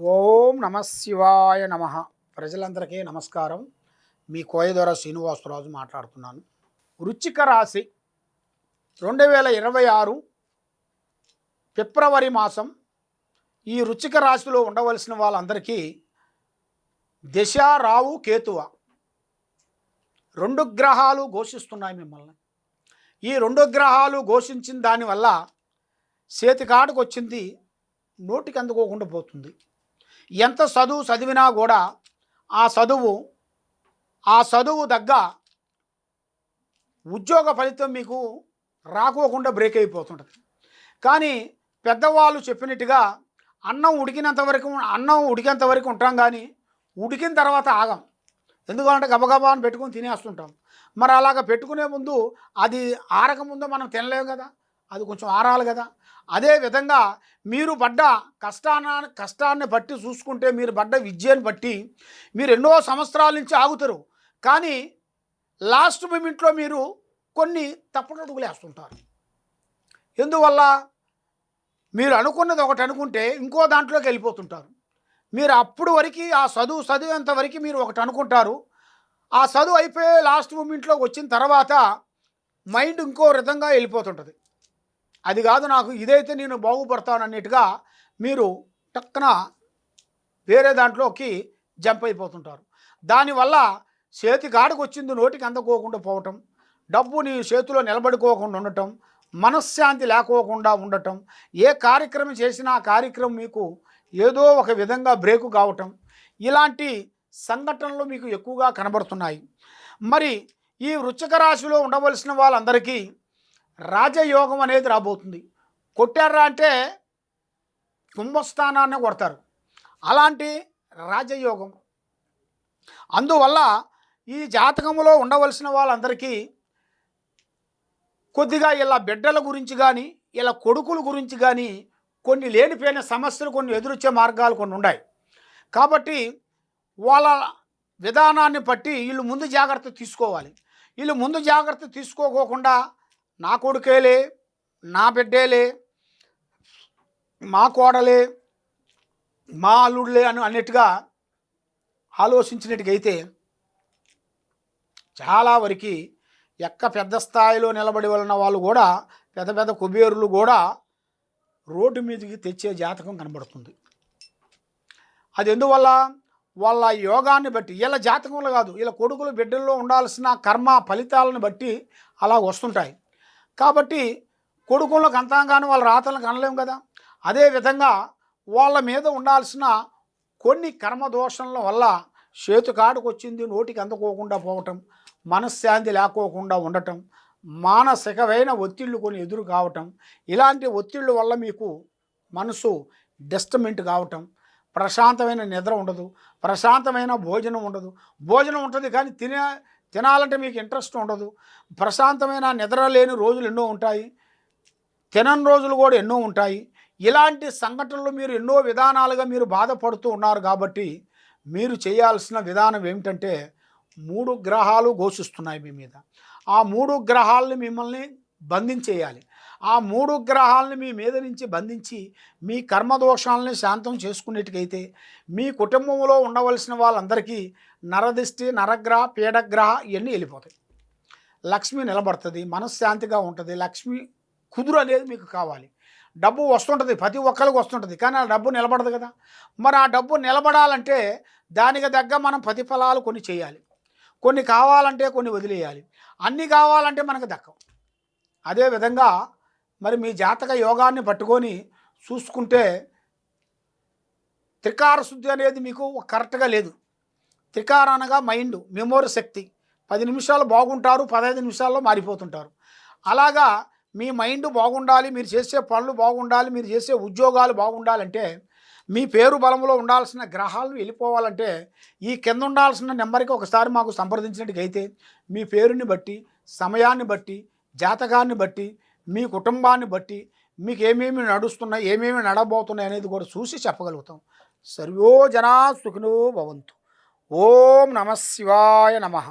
ఓం నమ శివాయ నమ. ప్రజలందరికీ నమస్కారం. మీ కోయదొర శ్రీనివాసరాజు మాట్లాడుతున్నాను. వృచ్చిక రాశి రెండు వేల ఇరవై ఆరు ఫిబ్రవరి మాసం ఈ వృచ్చిక రాశిలో ఉండవలసిన వాళ్ళందరికీ దశ రావు కేతువ. రెండు గ్రహాలు ఘోషిస్తున్నాయి మిమ్మల్ని. ఈ రెండు గ్రహాలు ఘోషించిన దానివల్ల చేతికాడుకు వచ్చింది నోటికి అందుకోకుండా పోతుంది. ఎంత చదువు చదివినా కూడా ఆ చదువు ఆ చదువు తగ్గ ఉద్యోగ ఫలితం మీకు రాకోకుండా బ్రేక్ అయిపోతుంటుంది. కానీ పెద్దవాళ్ళు చెప్పినట్టుగా అన్నం ఉడికినంత వరకు అన్నం ఉడికేంత వరకు ఉంటాం కానీ ఉడికిన తర్వాత ఆగం. ఎందుకంటే గబగబా అని పెట్టుకొని తినేస్తుంటాం. మరి అలాగ పెట్టుకునే ముందు అది ఆరక ముందు మనం తినలేము కదా. అది కొంచెం ఆరాలి కదా. అదే విధంగా మీరు పడ్డ కష్టాన కష్టాన్ని బట్టి చూసుకుంటే మీరు పడ్డ విద్యను బట్టి మీరు ఎన్నో సంవత్సరాల నుంచి ఆగుతారు. కానీ లాస్ట్ మూమెంట్లో మీరు కొన్ని తప్పుడు వేస్తుంటారు. ఎందువల్ల? మీరు అనుకున్నది ఒకటి అనుకుంటే ఇంకో దాంట్లోకి వెళ్ళిపోతుంటారు. మీరు అప్పుడు వరకు ఆ చదువు చదివేంత వరకు మీరు ఒకటి అనుకుంటారు. ఆ చదువు అయిపోయే లాస్ట్ మూమెంట్లోకి వచ్చిన తర్వాత మైండ్ ఇంకో విధంగా వెళ్ళిపోతుంటుంది. అది కాదు నాకు ఇదైతే నేను బాగుపడతానన్నట్టుగా మీరు టక్కన వేరే దాంట్లోకి జంప్ అయిపోతుంటారు. దానివల్ల చేతి కాడికి వచ్చింది నోటికి అందకోకుండా పోవటం డబ్బు నీ చేతిలో నిలబడుకోకుండా ఉండటం మనశ్శాంతి లేకోకుండా ఉండటం ఏ కార్యక్రమం చేసినా ఆ కార్యక్రమం మీకు ఏదో ఒక విధంగా బ్రేకు కావటం ఇలాంటి సంఘటనలు మీకు ఎక్కువగా కనబడుతున్నాయి. మరి ఈ వృశ్చిక రాశిలో ఉండవలసిన వాళ్ళందరికీ రాజయోగం అనేది రాబోతుంది. కొట్టారా అంటే కుంభస్థానాన్ని కొడతారు. అలాంటి రాజయోగం. అందువల్ల ఈ జాతకంలో ఉండవలసిన వాళ్ళందరికీ కొద్దిగా ఇలా బిడ్డల గురించి కానీ ఇలా కొడుకుల గురించి కానీ కొన్ని లేనిపోయిన సమస్యలు కొన్ని ఎదురొచ్చే మార్గాలు కొన్ని ఉన్నాయి కాబట్టి వాళ్ళ విధానాన్ని బట్టి వీళ్ళు ముందు జాగ్రత్త తీసుకోవాలి. వీళ్ళు ముందు జాగ్రత్త తీసుకోకోకుండా నా కొడుకేలే నా బిడ్డేలే మా కోడలే మా అల్లుడులే అని అన్నట్టుగా ఆలోచించినట్టుగైతే చాలా వరకు ఎక్క పెద్ద స్థాయిలో నిలబడి ఉన్న వాళ్ళు కూడా పెద్ద పెద్ద కుబేరులు కూడా రోడ్డు మీదకి తెచ్చే జాతకం కనబడుతుంది. అది ఎందువల్ల వాళ్ళ యోగాన్ని బట్టి వీళ్ళ జాతకంలో కాదు వీళ్ళ కొడుకులు బిడ్డల్లో ఉండాల్సిన కర్మ ఫలితాలను బట్టి అలా వస్తుంటాయి. కాబట్టి కొడుకులకు అంతంగానే వాళ్ళ రాతలను కనలేము కదా. అదేవిధంగా వాళ్ళ మీద ఉండాల్సిన కొన్ని కర్మ దోషణల వల్ల చేతుకాడుకు వచ్చింది నోటికి అందుకోకుండా పోవటం మనశ్శాంతి లేకోకుండా ఉండటం మానసికమైన ఒత్తిళ్ళు కొన్ని ఎదురు కావటం ఇలాంటి ఒత్తిళ్ళ వల్ల మీకు మనసు డిస్టర్మెంట్ కావటం ప్రశాంతమైన నిద్ర ఉండదు ప్రశాంతమైన భోజనం ఉండదు. భోజనం ఉంటుంది కానీ తినే తినాలంటే మీకు ఇంట్రెస్ట్ ఉండదు. ప్రశాంతమైన నిద్ర లేని రోజులు ఎన్నో ఉంటాయి. తినని రోజులు కూడా ఎన్నో ఉంటాయి. ఇలాంటి సంఘటనలు మీరు ఎన్నో విధానాలుగా మీరు బాధపడుతూ ఉన్నారు కాబట్టి మీరు చేయాల్సిన విధానం ఏమిటంటే మూడు గ్రహాలు ఘోషిస్తున్నాయి మీ మీద. ఆ మూడు గ్రహాలని మిమ్మల్ని బంధించేయాలి ఆ మూడు గ్రహాలని మీ మీద నుంచి బంధించి మీ కర్మదోషాలని శాంతం చేసుకునేటికైతే మీ కుటుంబంలో ఉండవలసిన వాళ్ళందరికీ నరదిష్టి నరగ్రహ పీడగ్రహ ఇవన్నీ వెళ్ళిపోతాయి. లక్ష్మి నిలబడుతుంది మనశ్శాంతిగా ఉంటుంది. లక్ష్మి కుదురు అనేది మీకు కావాలి. డబ్బు వస్తుంటుంది ప్రతి ఒక్కరికి వస్తుంటుంది. కానీ ఆ డబ్బు నిలబడదు కదా. మరి ఆ డబ్బు నిలబడాలంటే దానికి తగ్గ మనం ప్రతిఫలాలు కొన్ని చేయాలి. కొన్ని కావాలంటే కొన్ని వదిలేయాలి. అన్నీ కావాలంటే మనకు దక్కవు. అదేవిధంగా మరి మీ జాతక యోగాన్ని పట్టుకొని చూసుకుంటే త్రికార శుద్ధి అనేది మీకు కరెక్ట్గా లేదు. త్రికార అనగా మైండ్ మెమోరీ శక్తి. పది నిమిషాలు బాగుంటారు పదహైదు నిమిషాల్లో మారిపోతుంటారు. అలాగా మీ మైండ్ బాగుండాలి మీరు చేసే పనులు బాగుండాలి మీరు చేసే ఉద్యోగాలు బాగుండాలంటే మీ పేరు బలంలో ఉండాల్సిన గ్రహాలు వెళ్ళిపోవాలంటే ఈ కింద ఉండాల్సిన నెంబర్కి ఒకసారి మాకు సంప్రదించినట్టుగైతే మీ పేరుని బట్టి సమయాన్ని బట్టి జాతకాన్ని బట్టి మీ కుటుంబాన్ని బట్టి మీకు ఏమేమి నడుస్తున్నాయి ఏమేమి నడబోతున్నాయి అనేది కూడా చూసి చెప్పగలుగుతాం. సర్వో జనా సుఖినో భవంతు. ఓం నమ శివాయ నమః.